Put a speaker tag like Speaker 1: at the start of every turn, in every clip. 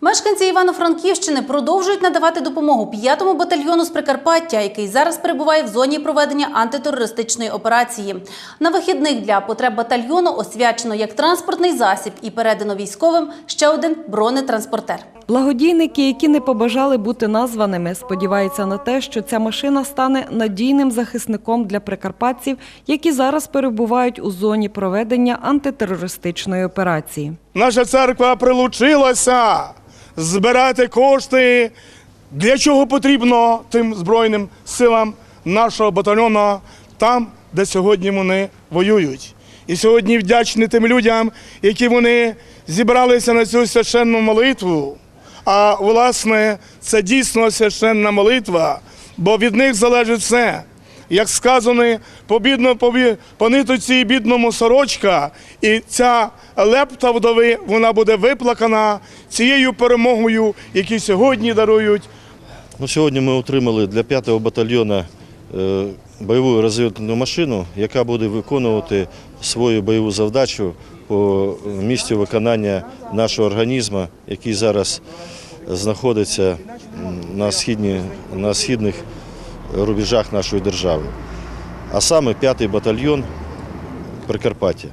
Speaker 1: Мешканці Івано-Франківщини продовжують надавати допомогу 5-му батальйону з Прикарпаття, який зараз перебуває в зоні проведення антитерористичної операції. На вихідних для потреб батальйону освячено як транспортний засіб і передано військовим ще один бронетранспортер.
Speaker 2: Благодійники, які не побажали бути названими, сподіваються на те, що ця машина стане надійним захисником для прикарпатців, які зараз перебувають у зоні проведення антитерористичної операції.
Speaker 3: Наша церква прилучилася збирати кошти. Для чого потрібно тим Збройним силам нашого батальйону там, де сьогодні вони воюють. І сьогодні вдячні тим людям, які вони зібралися на цю священну молитву. А власне, це дійсно священна молитва, бо від них залежить все. Як сказано, по, бідно, по, бі- по нитоці бідному сорочка, і ця лепта вдови вона буде виплакана цією перемогою, які сьогодні дарують
Speaker 4: Ну, сьогодні ми отримали для 5-го батальйону е, бойову розвідувальну машину, яка буде виконувати свою бойову завдачу по місці виконання нашого організму, який зараз знаходиться на, східні, на східних рубежах нашої держави. А саме 5-й батальйон Прикарпаття.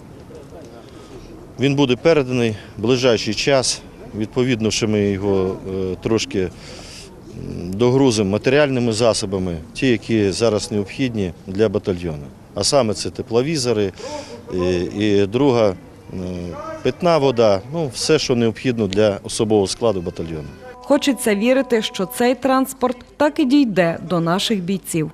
Speaker 4: Він буде переданий в ближайший час. Відповідно, що ми його е, трошки догрузимо матеріальними засобами, ті, які зараз необхідні для батальйону. А саме це тепловізори і, і друга е, питна вода, ну все, що необхідно для особового складу батальйону.
Speaker 2: Хочеться вірити, що цей транспорт так і дійде до наших бійців.